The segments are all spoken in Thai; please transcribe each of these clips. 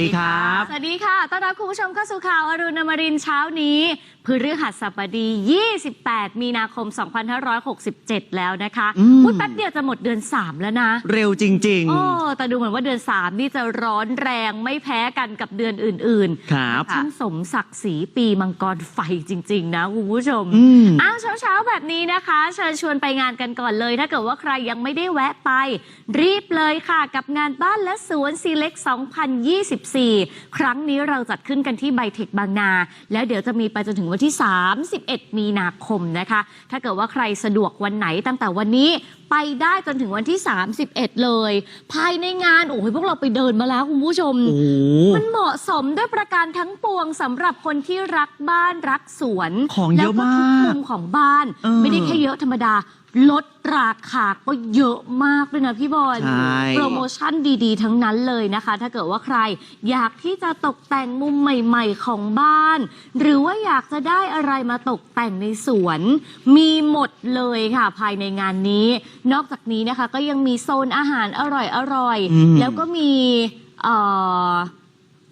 ดีครับ สวัสดีค่ะ ต้อนรับคุณผู้ชมเข้าสู่ข่าวอรุณอมรินทร์เช้านี้พฤหัสบดี 28 มีนาคม 2567 แล้วนะคะอืมพูดแป๊บเดียวจะหมดเดือน 3 แล้วนะ เร็วจริงโอ้แต่ดูเหมือนว่าเดือน 3 นี่จะร้อนแรงไม่แพ้กันกับเดือนอื่นๆครับๆช่างสมศักดิ์ศรีปีมังกรไฟจริง ๆ นะคุณผู้ชมอืมอ้าวเช้า ๆ แบบนี้นะคะ เชิญชวนไปงานกันก่อนเลย ถ้าเกิดว่าใครยังไม่ได้แวะไป รีบเลยค่ะกับงานบ้านและสวนซีเล็ก 2024ครั้งนี้เราจัดขึ้นกันที่ไบเทคบางนา แล้วเดี๋ยวจะมีไปจนถึงวันที่ 31 มีนาคมนะคะ ถ้าเกิดว่าใครสะดวกวันไหนตั้งแต่วันนี้ไปได้จนถึงวันที่ 31 เลย ภายในงานโอ้ยพวกเราไปเดินมาแล้วคุณผู้ชมโอ้โหมันเหมาะสมด้วยประการทั้งปวงสำหรับคนที่รักบ้านรักสวน ของเยอะแล้วก็ทุกมากมุมของบ้านเออไม่ได้แค่เยอะธรรมดา ลดราคาก็เยอะมากด้วยนะพี่บอลใช่ โปรโมชั่นดีๆ ทั้งนั้นเลยนะคะ ถ้าเกิดว่าใครอยากที่จะตกแต่งมุมใหม่ๆของบ้าน หรือว่าอยากจะได้อะไรมาตกแต่งในสวน มีหมดเลยค่ะ ภายในงานนี้ นอกจากนี้นะคะก็ยังมีโซนอาหารอร่อยอืมๆแล้วก็มีเอ่อ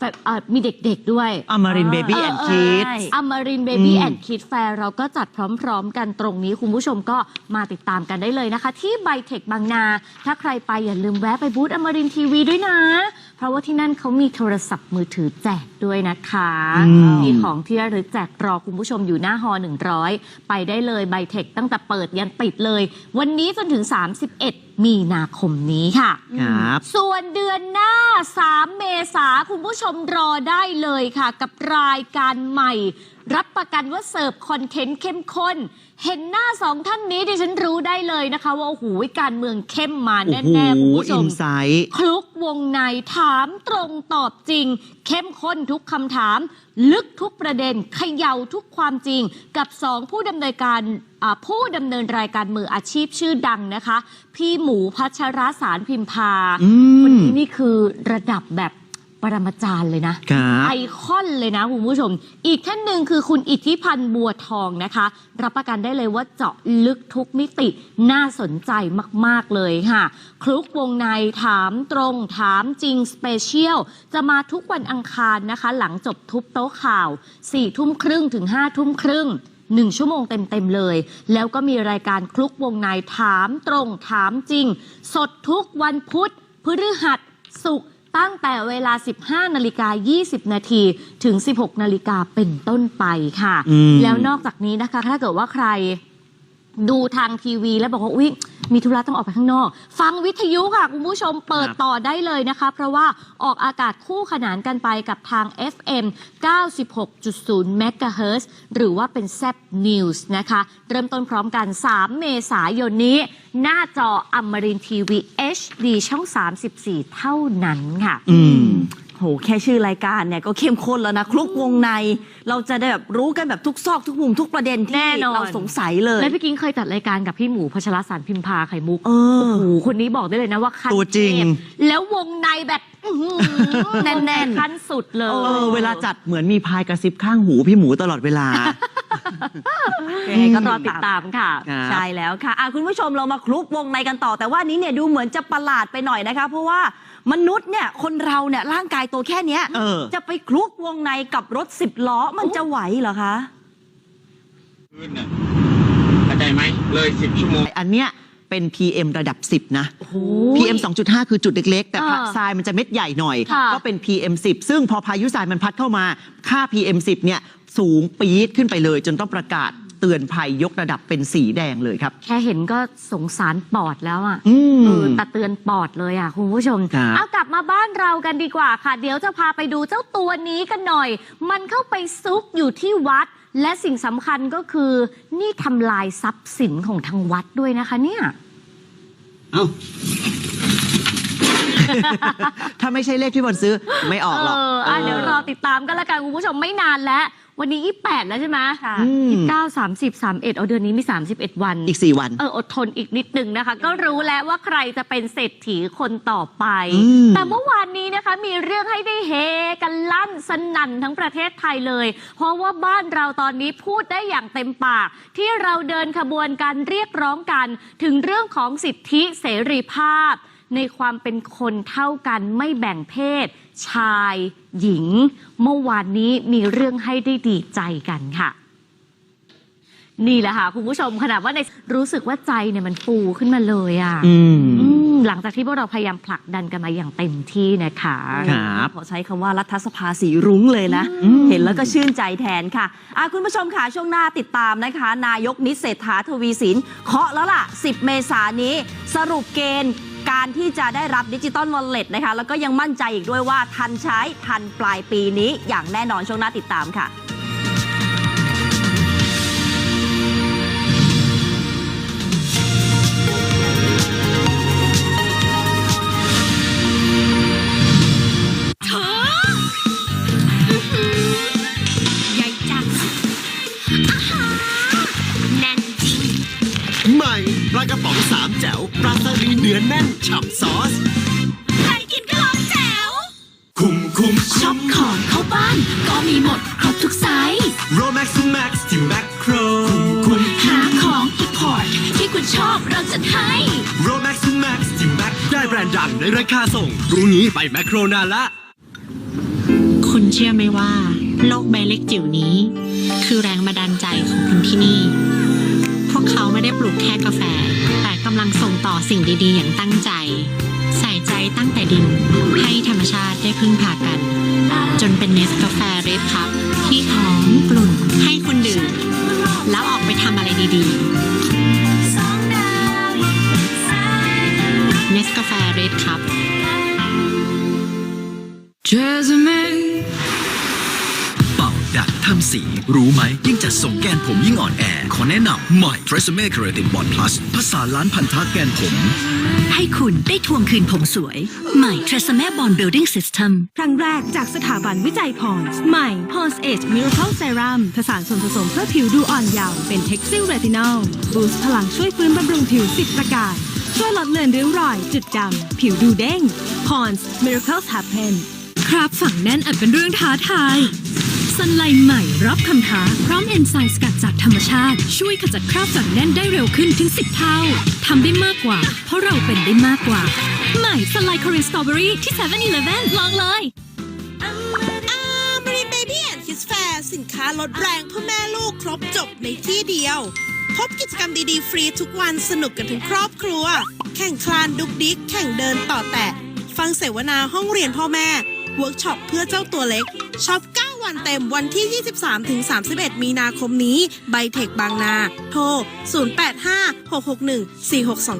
แบบเอ่อมีเด็กๆด้วย อมรินเบบี้แอนด์คิดอมรินเบบี้อืม แอนด์คิดแฟร์เราก็จัดพร้อมๆ กันตรงนี้ คุณผู้ชมก็มาติดตามกันได้เลยนะคะ ที่ไบเทคบางนา ถ้าใครไปอย่าลืมแวะไปบูธอมรินทีวีด้วยนะเพราะว่าที่นั่นเขามีโทรศัพท์มือถือแจกด้วยนะคะ อืม มีของที่ระลึกแจกรอคุณผู้ชมอยู่หน้าฮอ100 ไปได้เลยไบเทคตั้งแต่เปิดยันปิดเลย วันนี้จนถึง 31 มีนาคมนี้ค่ะ ครับ ส่วนเดือนหน้า 3 เมษาคุณผู้ชมรอได้เลยค่ะ กับรายการใหม่ รับประกันว่าเสิร์ฟคอนเทนต์เข้มข้น เห็นหน้าสองท่านนี้ดิฉันรู้ได้เลยนะคะ ว่าโอ้โหการเมืองเข้มมาโอ้แน่โหๆคุณผู้ชอิมนไซต์คลุกวงในถามตรงตอบจริง เข้มข้นทุกคำถาม ลึกทุกประเด็นเขย่าทุกความจริง กับสองผู้ดำเนินการอ่าผู้ดำเนินรายการมืออาชีพชื่อดังนะคะ พี่หมูพัชรสารพิมพาอืคนมนี้นี่คือระดับแบบ ปรมาจารย์เลยนะครับไอคอนเลยนะคุณผู้ชม อีกท่านหนึ่งคือคุณอิทธิพันธ์บัวทองนะคะ รับประกันได้เลยว่าเจาะลึกทุกมิติน่าสนใจมาก ๆ เลยค่ะ คลุกวงในถามตรงถามจริงสเปเชียล จะมาทุกวันอังคารนะคะ หลังจบทุบโต๊ะข่าว4ี่ทุ่มครึ่งถึง5้าทุ่มครึ่งหนึ่งชั่วโมงเต็ม ๆ เลย แล้วก็มีรายการคลุกวงในถามตรงถามจริง สดทุกวันพุธพฤหัสศุกร์ ตั้งแต่เวลา 15 นาฬิกา 20 นาทีถึง 16 นาฬิกาเป็นต้นไปค่ะอืมแล้วนอกจากนี้นะคะ ถ้าเกิดว่าใคร ดูทางทีวีแล้วบอกว่าอุ๊ยมีธุระต้องออกไปข้างนอก ฟังวิทยุค่ะ คุณผู้ชมเปิดครับต่อได้เลยนะคะ เพราะว่าออกอากาศคู่ขนานกันไปกับทาง FM 96.0 MHz หรือว่าเป็นแซ p News นะคะ เริ่มต้นพร้อมกัน 3 เมษายนนี้ หน้าจออมรินทีวี HD ช่อง 34 เท่านั้นค่ะ อืม โหแค่ชื่อรายการเนี่ยก็เข้มข้นแล้วนะ คลุกวงใน เราจะได้แบบรู้กันแบบทุกซอกทุกมุมทุกประเด็นแน่ที่นอน เราสงสัยเลย แล้วพี่กิ้งเคยจัดรายการกับพี่หมูพัชรสารพิมพาไข่มุกเออ โอ้โหคนนี้บอกได้เลยนะว่าขั้นตัวจริง เทพแล้ววงในแบบอื้อหือแน่นๆขั้นสุดเลยเออเวลาจัดเหมือนมีพายกระซิบข้างหูพี่หมูตลอดเวลา ยังไงก็รอติดตามค่ะ ครับ ใช่แล้วค่ะอะ คุณผู้ชมเรามาคลุกวงในกันต่อ แต่ว่าอันนี้เนี่ยดูเหมือนจะประหลาดไปหน่อยนะคะ เพราะว่า มนุษย์เนี่ยคนเราเนี่ยร่างกายตัวแค่เนี้ยเออ จะไปคลุกวงในกับรถสิบล้อมันจะไหวเหรอคะคืนน่ะเข้าใจไหมเลยสิบชั่วโมง อันเนี้ยเป็น PM ระดับ 10 นะโอ้โห PM 2.5 คือจุดเล็ก ๆ แต่อ่าทรายมันจะเม็ดใหญ่หน่อย ค่ะก็เป็น PM 10 ซึ่งพอพายุทรายมันพัดเข้ามา ค่า PM 10 เนี่ย สูงปี๊ดขึ้นไปเลย จนต้องประกาศเตือนภัยยกระดับเป็นสีแดงเลยครับ แค่เห็นก็สงสารปอดแล้วอะอืม เออตะเตือนปอดเลยอะคุณผู้ชม ครับ เอากลับมาบ้านเรากันดีกว่าค่ะ เดี๋ยวจะพาไปดูเจ้าตัวนี้กันหน่อย มันเข้าไปซุกอยู่ที่วัด และสิ่งสำคัญก็คือ นี่ทำลายทรัพย์สินของทางวัดด้วยนะคะเนี่ย เอ้า ถ้าไม่ใช่เลขที่บอลซื้อไม่ออกหรอก เอออะเดี๋ยวรอติดตามกันละกันคุณผู้ชมไม่นานแล้ว วันนี้ 28 แล้วใช่ไหมค่ะอืมยี่สิบเก้าสามสิบสามเอ็ดเอาเดือนนี้มี 31 วัน อีก 4 วัน เออ อดทนอีกนิดนึงนะคะ ก็รู้แล้วว่าใครจะเป็นเศรษฐีคนต่อไปอืมแต่เมื่อวานนี้นะคะมีเรื่องให้ได้เฮกันลั่นสนั่นทั้งประเทศไทยเลย เพราะว่าบ้านเราตอนนี้พูดได้อย่างเต็มปาก ที่เราเดินขบวนการเรียกร้องกันถึงเรื่องของสิทธิเสรีภาพ ในความเป็นคนเท่ากันไม่แบ่งเพศ ชายหญิง เมื่อวานนี้มีเรื่องให้ได้ดีใจกันค่ะ นี่แหละค่ะคุณผู้ชมขนาดว่าในรู้สึกว่าใจเนี่ยมันฟูขึ้นมาเลยอะอืมอืมหลังจากที่พวกเราพยายามผลักดันกันมาอย่างเต็มที่นะคะครับขอใช้คำว่ารัฐสภาสีรุ้งเลยนะอืมเห็นแล้วก็ชื่นใจแทนค่ะอะ คุณผู้ชมค่ะ ช่วงหน้าติดตามนะคะ นายกนิดเศรษฐาทวีสินเคาะแล้วล่ะ 10 เมษายนนี้ สรุปเกณฑ์ การที่จะได้รับดิจิตอลวอลเล็ตนะคะ แล้วก็ยังมั่นใจอีกด้วยว่าทันใช้ทันปลายปีนี้อย่างแน่นอนช่วงหน้าติดตามค่ะ อแน่นฉ่ำซอส ใครกินก็ร้องแจ๋ว คุมคุมชอบของเข้าบ้าน ก็มีหมดครบทุกไซส์โรแม็กซ์แม็กซ์ที่แมคโครคุมหาของอีพอร์ตที่คุณชอบเราจัดให้โรแม็กซ์แม็กซ์ที่แมคได้แบรนด์ดังในราคาส่งรู้งี้ไปแมคโครนานละ คุณเชื่อไหมว่า โลกใบเล็กจิ๋วนี้ คือแรงบันดาลใจของคนที่นี่พวก เขาไม่ได้ปลูกแค่กาแฟ แต่กำลังส่งต่อสิ่งดีๆ อย่างตั้งใจ ใส่ใจตั้งแต่ดิน ให้ธรรมชาติได้พึ่งพากัน จนเป็นเนสกาแฟเรดคัพที่หอมกลุ่นให้คุณดื่ม แล้วออกไปทำอะไรดีๆเนสกาแฟเรดคัพเสี รู้ไหม ยิ่งจัดส่งแกนผมยิ่งอ่อนแอ ขอแนะนำใหม่ t r e s m e Keratin Bond Plus ภาษานล้านพันธะแกนผม ให้คุณได้ทวงคืนผมสวย ใหม่ t r e s m e Bond Building System ครั้งแรกจากสถาบันวิจัยพรส์ใหม่ p o n s Age Miracle Serum ผสานส่วนผสมเพื่อผิวดูอ่อนเยาว์เป็น Texil Retinol บูสต์พลังช่วยฟื้นบำรุงผิว10ประการช่วยลดเลือนริ้วรอย จุดดำผิวดูเด้ง p o n s Miracles Happen ครับ ฝังแน่นอาจเป็นเรื่องท้าทาย สันไลใหม่รับคำท้า พร้อมเอนไซม์สกัดจากธรรมชาติ ช่วยขจัดคราบฝังแน่นได้เร็วขึ้นถึง 10 เท่าทำได้มากกว่า เพราะเราเป็นได้มากกว่า ใหม่สันไลคอรีนสตรอเบอรี่ที่7 e เ e ่ e อลองเลยอามารีเบบี้แอนด์คิสแฟร์สินค้าลดแรงเพื่อแม่ลูกครบจบในที่เดียว พบกิจกรรมดีๆ ฟรีทุกวันสนุกกันถึงครอบครัว แข่งคลานดุกดิก แข่งเดินต่อแตะ ฟังเสวนาห้องเรียนพ่อแม่เวิร์กช็อปเพื่อเจ้าตัวเล็กช็อป 9วันเต็มวันที่ 23-31 มีนาคมนี้ไบเทคบางนา โทร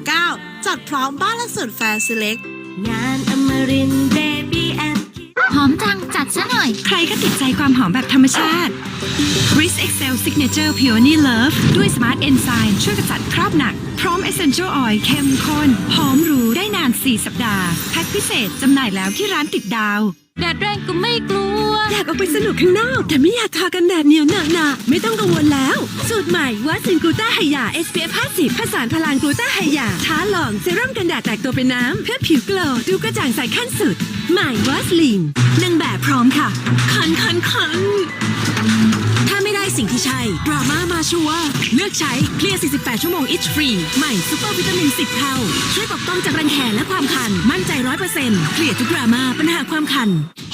0856614629 จัดพร้อมบ้านและส่วนแฟร์ซิเล็กงานอมรินเบบี้แอนหอมจังจัดซะหน่อย ใครก็ติดใจความหอมแบบธรรมชาติ Chris Excel Signature Peony Love ด้วย Smart Enzyme ช่วยกำจัดคราบหนัก พร้อม Essential Oil เข้มข้นหอมหรูได้นาน 4 สัปดาห์ แพ็คพิเศษจำหน่ายแล้วที่ร้านติดดาว แดดแรงก็ไม่กลัว อยากออกไปสนุกข้างนอก แต่ไม่อยากทากันแดดเหนียวหนักหนาไม่ต้องกังวลแล้ว สูตรใหม่วัสินกลูต้าไฮยา SPF 50ผสานพลังกลูต้าไฮยา ท้าลองเซรั่มกันแดดแตกตัวเป็นน้ำ เพื่อผิวโกลว์ดูกระจ่างใสขั้นสุด ใหม่วัสลินนางแบบพร้อมค่ะ คันคันคัน สิ่งที่ใช่ดราม่ามาชัวร์เลือกใช้เคลียร์ 48 ชั่วโมง itch free ใหม่ซูเปอร์วิตามิน 10 เท่า ช่วยปกป้องจากรังแคและความคัน มั่นใจ 100%เคลียร์ทุกดราม่าปัญหาความคัน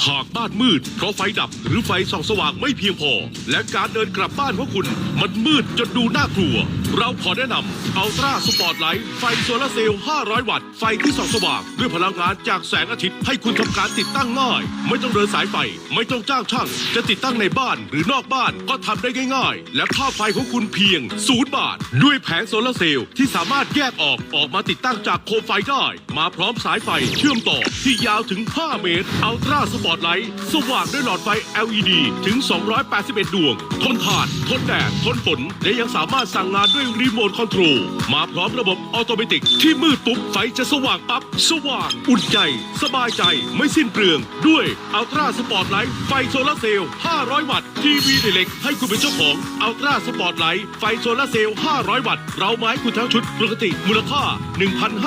หากบ้านมืดเพราะไฟดับหรือไฟส่องสว่างไม่เพียงพอ และการเดินกลับบ้านของคุณ มันมืดจนดูน่ากลัว เราขอแนะนำอัลตราสปอร์ตไลท์ไฟโซลาเซลล์ 500 วัตต์ ไฟที่ส่องสว่าง ด้วยพลังงานจากแสงอาทิตย์ให้คุณทำการติดตั้งง่าย ไม่ต้องเดินสายไฟ ไม่ต้องจ้างช่าง จะติดตั้งในบ้านหรือนอกบ้านก็ทำได้ง่ายๆ และค่าไฟของคุณเพียง0บาท ด้วยแผงโซลาเซลล์ที่สามารถแยกออกออกมาติดตั้งจากโคมไฟได้ มาพร้อมสายไฟเชื่อมต่อที่ยาวถึง 5 เมตรอัลตราสปอร์ตไลท์สว่างด้วยหลอดไฟ LED ถึง 281 ดวง ทนทาน ทนแดด ทนฝน และยังสามารถสั่งงานด้วยรีโมทคอนโทรลมาพร้อมระบบออโตเมติกที่มืดปุ๊บไฟจะสว่างปั๊บ สว่าง อุ่นใจ สบายใจ ไม่สิ้นเปลือง ด้วยอัลตราสปอร์ตไลท์ไฟโซลาเซลล์500 วัตต์ทีวีเล็กให้คุณเป็นเจ้าของอัลตราสปอร์ตไลท์ไฟโซลาเซลล์500 วัตต์ เราไม้คุณทั้งชุดปกติมูลค่า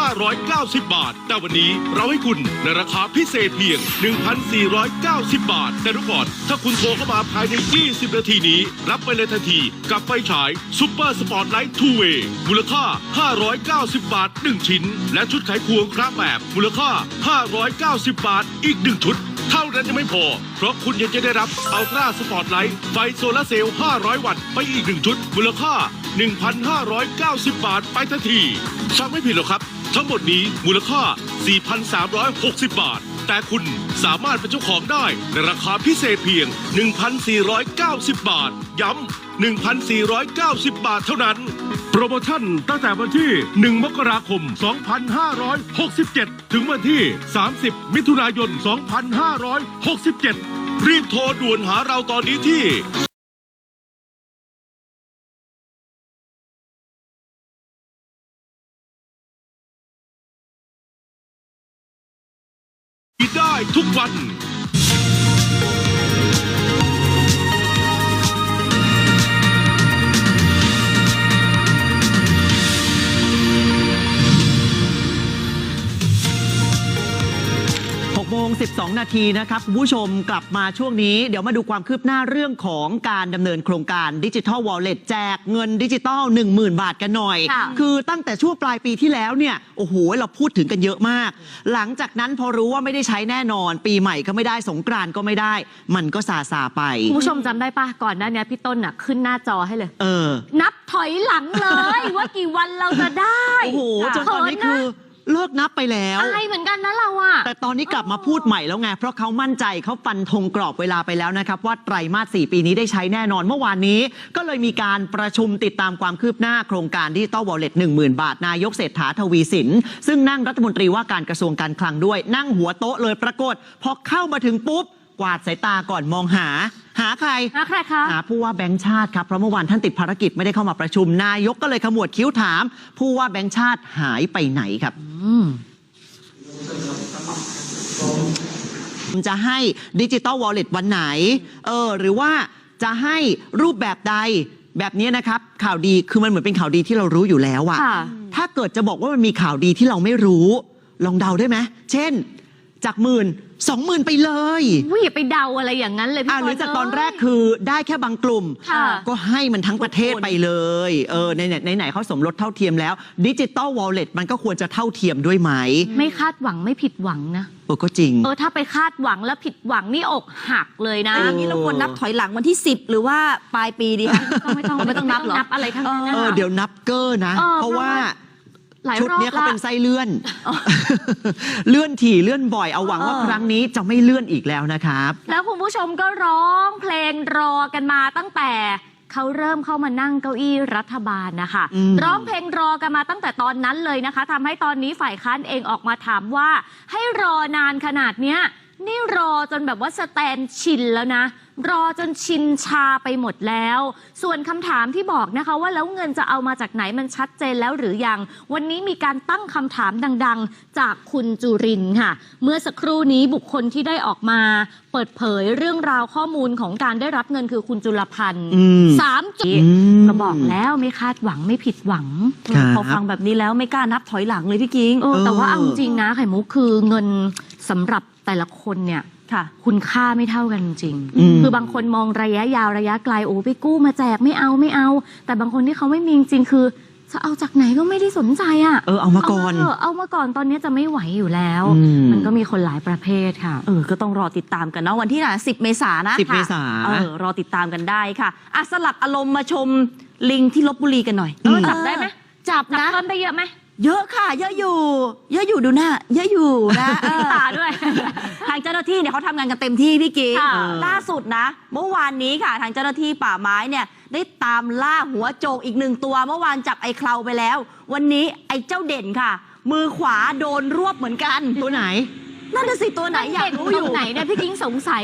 1,590 บาท แต่วันนี้เราให้คุณในราคาพิเศษเพียง 1,490 บาท แต่ทุกก่อนถ้าคุณโทรเข้ามาภายใน 20 นาทีนี้ รับไปเลยทันทีกับไฟฉายซุปเปอร์สปอร์ตไลท์ท์ทูเวย์มูลค่า 590 บาท 1 ชิ้น และชุดไขควงครับแบบมูลค่า 590 บาทอีก 1 ชุด เท่านั้นยังไม่พอ เพราะคุณยังจะได้รับอัลตราสปอร์ตไลท์ไฟโซลาร์เซลล์ 500 วัตต์ไปอีก 1 ชุด มูลค่า 1,590 บาทไปทันทีฟังไม่ผิดหรอกครับ ทั้งหมดนี้มูลค่า 4,360 บาทแต่คุณสามารถเป็นเจ้าของได้ในราคาพิเศษเพียง 1,490 บาท ย้ำ 1,490 บาทเท่านั้น โปรโมชั่นตั้งแต่วันที่ 1 มกราคม 2567 ถึงวันที่ 30 มิถุนายน 2567 รีบโทรด่วนหาเราตอนนี้ที่ได้ทุกวัน 12 นาทีนะครับคุณผู้ชมกลับมาช่วงนี้ เดี๋ยวมาดูความคืบหน้าเรื่องของการดำเนินโครงการดิจิทัลวอลเล็ตแจกเงินดิจิทัล 10,000 บาทกันหน่อยค่ะคือตั้งแต่ช่วงปลายปีที่แล้วเนี่ย โอ้โห เราพูดถึงกันเยอะมาก หลังจากนั้นพอรู้ว่าไม่ได้ใช้แน่นอน ปีใหม่ก็ไม่ได้สงกรานต์ก็ไม่ได้ มันก็ซาซาไปคุณผู้ชมจำได้ปะก่อนหน้านี้พี่ต้นน่ะขึ้นหน้าจอให้เลยเออนับถอยหลังเลยว่ากี่วันเราจะได้โอ้โหจนตอนนี้คือ เลิกนับไปแล้วอายเหมือนกันนะเราอะ แต่ตอนนี้กลับมาพูดใหม่แล้วไง เพราะเขามั่นใจเขาฟันธงกรอบเวลาไปแล้วนะครับ ว่าไตรมาส 4 ปีนี้ได้ใช้แน่นอนเมื่อวานนี้ ก็เลยมีการประชุมติดตามความคืบหน้าโครงการดิจิตอลวอลเล็ต10,000 บาท นายกเศรษฐาทวีสิน ซึ่งนั่งรัฐมนตรีว่าการกระทรวงการคลังด้วย นั่งหัวโต๊ะเลยปรากฏพอเข้ามาถึงปุ๊บ กวาดสายตาก่อนมองหา หาใครหาใครคะ หาผู้ว่าแบงค์ชาติครับเพราะเมื่อวานท่านติดภารกิจไม่ได้เข้ามาประชุม นายกก็เลยขมวดคิ้วถาม ผู้ว่าแบงค์ชาติหายไปไหนครับจะให้ดิจิตอลวอลเล็ตวันไหน เออ หรือว่าจะให้รูปแบบใดแบบนี้นะครับ ข่าวดีคือมันเหมือนเป็นข่าวดีที่เรารู้อยู่แล้วอะค่ะ ถ้าเกิดจะบอกว่ามันมีข่าวดีที่เราไม่รู้ ลองเดาได้ไหมเช่น จากหมื่นสองหมื่นไปเลยวิอย่าไปเดาอะไรอย่างนั้นเลยพี่อ่าหรือต้จากตอนแรกคือได้แค่บางกลุ่ม ค่ะ ก็ให้มันทั้งประเทศไปเลยเออในไหนไหนๆเขาสมรสเท่าเทียมแล้วดิจิตอลวอลเล็ตมันก็ควรจะเท่าเทียมด้วยไหมไม่คาดหวังไม่ผิดหวังนะ เออก็จริง เออถ้าไปคาดหวังแล้วผิดหวังนี่อกหักเลยนะอะอย่างนี้เราควรนับถอยหลังวันที่ 10 หรือว่าปลายปีดีคะ ไม่ต้องไม่ต้องนับเหรอนับอะไรทั้งนั้นนะเออเดี๋ยวนับเกอร์นะ เออเพราะว่า หลายชุดรอบเนี้ยเขาละ เป็นไส้เลื่อน เลื่อนถี่เลื่อนบ่อยเอาหวังว่าเออ ครั้งนี้จะไม่เลื่อนอีกแล้วนะครับ แล้วคุณผู้ชมก็ร้องเพลงรอกันมาตั้งแต่เขาเริ่มเข้ามานั่งเก้าอี้รัฐบาลนะคะ อืม ร้องเพลงรอกันมาตั้งแต่ตอนนั้นเลยนะคะทำให้ตอนนี้ฝ่ายค้านเองออกมาถามว่า ให้รอนานขนาดเนี้ยนี่รอจนแบบว่าสแตนชินแล้วนะ รอจนชินชาไปหมดแล้ว ส่วนคำถามที่บอกนะคะว่าแล้วเงินจะเอามาจากไหนมันชัดเจนแล้วหรือยัง วันนี้มีการตั้งคำถามดังๆ จากคุณจุรินทร์ค่ะ เมื่อสักครู่นี้บุคคลที่ได้ออกมาเปิดเผยเรื่องราวข้อมูลของการได้รับเงินคือคุณจุลพันธ์อืมสามจุดอืมก็บอกแล้วไม่คาดหวังไม่ผิดหวังครับพอฟังแบบนี้แล้วไม่กล้านับถอยหลังเลยพี่กิ้งเออแต่ว่าเออเอาจริงๆนะไข่มุกคือเงินสำหรับแต่ละคนเนี่ย ค่ะ คุณค่าไม่เท่ากันจริง อืม คือบางคนมองระยะยาวระยะไกลโอ้ไปกู้มาแจกไม่เอาไม่เอา แต่บางคนที่เขาไม่มีจริงๆคือ จะเอาจากไหนก็ไม่ได้สนใจอะเออเอามาก่อนเเอามาก่อนตอนนี้จะไม่ไหวอยู่แล้ว อืม มันก็มีคนหลายประเภทค่ะ เออ ก็ต้องรอติดตามกันเนาะวันที่ไหน10เมษายนนะ10เมษาเออ รอติดตามกันได้ค่ะอะสลับอารมณ์มาชมลิงที่ลบบุรีกันหน่อยเออจับได้ไหม จับจับนะเพิ่มได้เยอะไหม เยอะค่ะ เยอะอยู่ เยอะอยู่ดูหน้า เยอะอยู่นะเออ ตาด้วย ทางเจ้าหน้าที่เนี่ยเขาทำงานกันเต็มที่พี่กิ๊กค่ะ ล่าสุดนะ เมื่อวานนี้ค่ะ ทางเจ้าหน้าที่ป่าไม้เนี่ย ได้ตามล่าหัวโจกอีกหนึ่งตัว เมื่อวานจับไอ้เคลาไปแล้ว วันนี้ไอ้เจ้าเด่นค่ะ มือขวาโดนรวบเหมือนกัน ตัวไหน นั่นน่ะสิตัวไหนอยากรู้อยู่ตรงไหนเนี่ยพี่กิ้งสงสัย